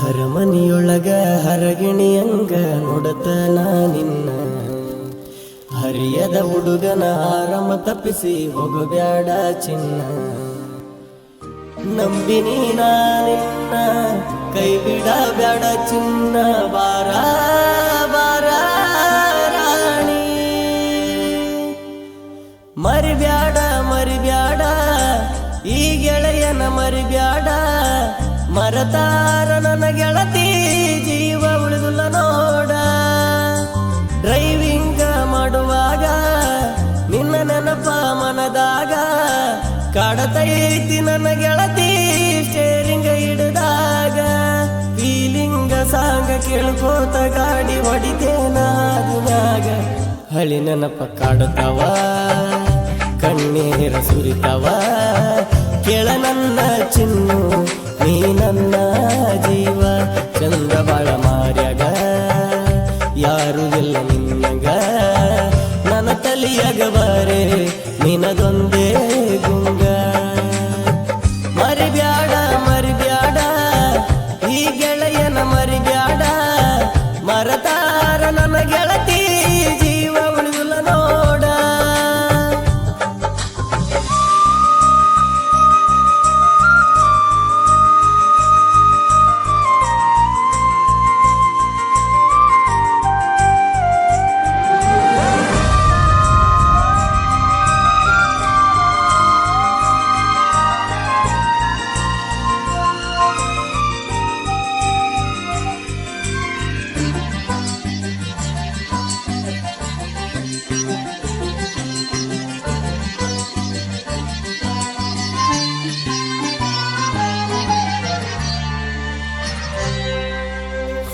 ಹರಮನಿಯೊಳಗ ಹರಗಿಣಿಯಂಗ ನೋಡತನ ನಿನ್ನ. ಹರಿಯದ ಹುಡುಗನ ಆರಾಮ ತಪ್ಪಿಸಿ ಹೋಗಬ್ಯಾಡ ಚಿನ್ನ. ನಂಬಿನಿ ನಿನ್ನ, ಕೈ ಬಿಡ ಬ್ಯಾಡ ಚಿನ್ನ ಬಾರ ಮರತಾರ ನನ್ನ ಗೆಳತಿ, ಜೀವ ಉಳಿದುಲ್ಲ ನೋಡ. ಡ್ರೈವಿಂಗ್ ಮಾಡುವಾಗ ನಿನ್ನ ನೆನಪ ಮನದಾಗ ಕಾಡತೈತಿ ನನ್ನ ಗೆಳತಿ ಸ್ಟೇರಿಂಗ್ ಹಿಡಿದಾಗ ಫೀಲಿಂಗ ಸಾಂಗ ಕೇಳ್ಕೋತ ಗಾಡಿ ಹೊಡಿತೇನಾದಾಗ ಹಳಿ ನೆನಪ ಕಾಡುತ್ತವ, ಕಣ್ಣೀರ ಸುರಿತವ, ಕೇಳ ನನ್ನ ಚಿನ್ನು ನೀ ನನ್ನ ಜೀವ ಚಂದ ಬಾಳ ಯಾರು ಎಲ್ಲ ನಿನ್ನಗ. ನನ್ನ ತಲಿಯಾಗ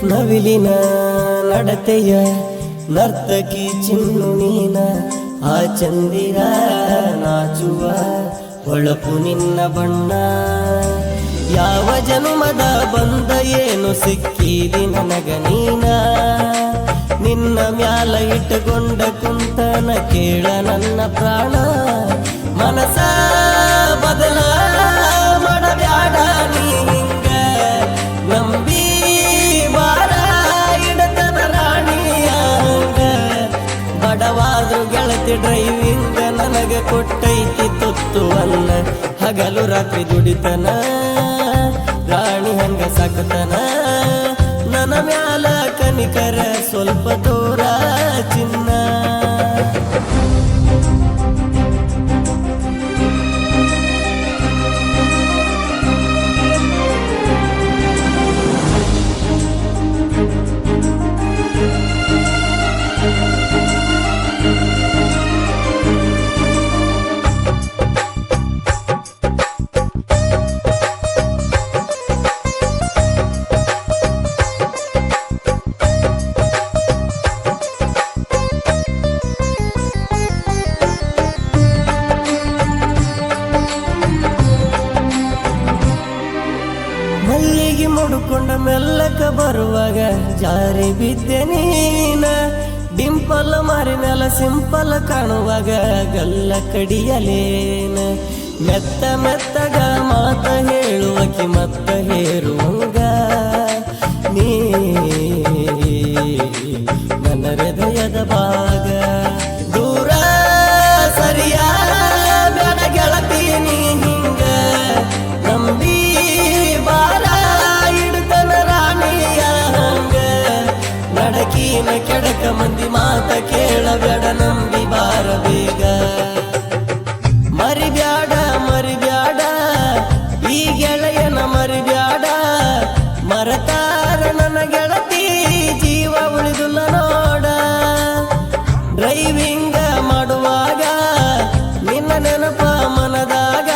ನವಿಲಿನ ನಡತೆಯ ನರ್ತಕಿ ಚಿನ್ನು ನೀನ, ಆ ಚಂದಿರ ನಾಚುವ ಹೊಳಪು ನಿನ್ನ ಬಣ್ಣ. ಯಾವ ಜನ್ಮದ ಬಂದ ಏನು ಸಿಕ್ಕಿದಿ ನನಗ ನೀನ? ನಿನ್ನ ಮ್ಯಾಲ ಇಟ್ಟುಕೊಂಡ ಕುಂತನ ಕೇಳ ನನ್ನ ಪ್ರಾಣ. ಮನಸ ಬಡವಾದ್ರು ಗೆಳತಿ ಡ್ರೈವಿಂಗ್ ನನಗೆ ಕೊಟ್ಟೈತಿ ತುತ್ತುವನ್ನ ಹಗಲು ರಾತ್ರಿ ದುಡಿತನ ರಾಣಿ ಹಂಗ ಸಾಕತನ. ನನ್ನ ಮ್ಯಾಲ ಕನಿಕರ ಸ್ವಲ್ಪ ಮುಡ್ಕೊಂಡ ಮೆಲ್ಲಕ ಬರುವಾಗ ಜಾರಿ ಬಿದ್ದೆ ನೀನ. ಡಿಂಪಲ್ ಮಾರಿ ಮೇಲೆ ಸಿಂಪಲ್ ಕಾಣುವಾಗ ಗಲ್ಲ ಕಡಿಯಲೇನ. ಮೆತ್ತ ಮೆತ್ತಗ ಮಾತ ಹೇಳುವಕಿ ಮತ್ತ ಹೇರುವಂಗ ನೀ ಮರತಾರ ನನ್ನ ಗೆಳತಿ? ಜೀವ ಉಳಿದುಲ್ಲ ನೋಡ. ಡ್ರೈವಿಂಗ್ ಮಾಡುವಾಗ ನಿನ್ನ ನೆನಪ ಮನದಾಗ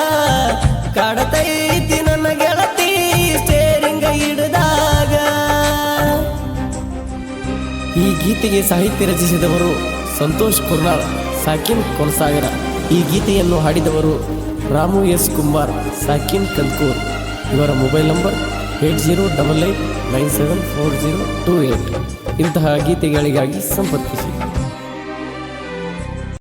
ಕಾಡತೈತಿ ನನ್ನ ಗೆಳತಿ ಸ್ಟೇರಿಂಗ ಹಿಡಿದಾಗ. ಈ ಗೀತೆಗೆ ಸಾಹಿತ್ಯ ರಚಿಸಿದವರು ಸಂತೋಷ್ ಕುರ್ನಾಳ್, ಸಾಕಿನ್ ಕೊನಸಾಗರ. ಈ ಗೀತೆಯನ್ನು ಹಾಡಿದವರು ರಾಮು ಎಸ್ ಕುಂಬಾರ್, ಸಾಕಿನ್ ಕಲ್ಕೂರ್ ಇವರ mobile number eight zero double eight nine seven four zero two eight ಇಂತಹ ಗೀತೆಗಳಿಗಾಗಿ ಸಂಪರ್ಕಿಸಿ.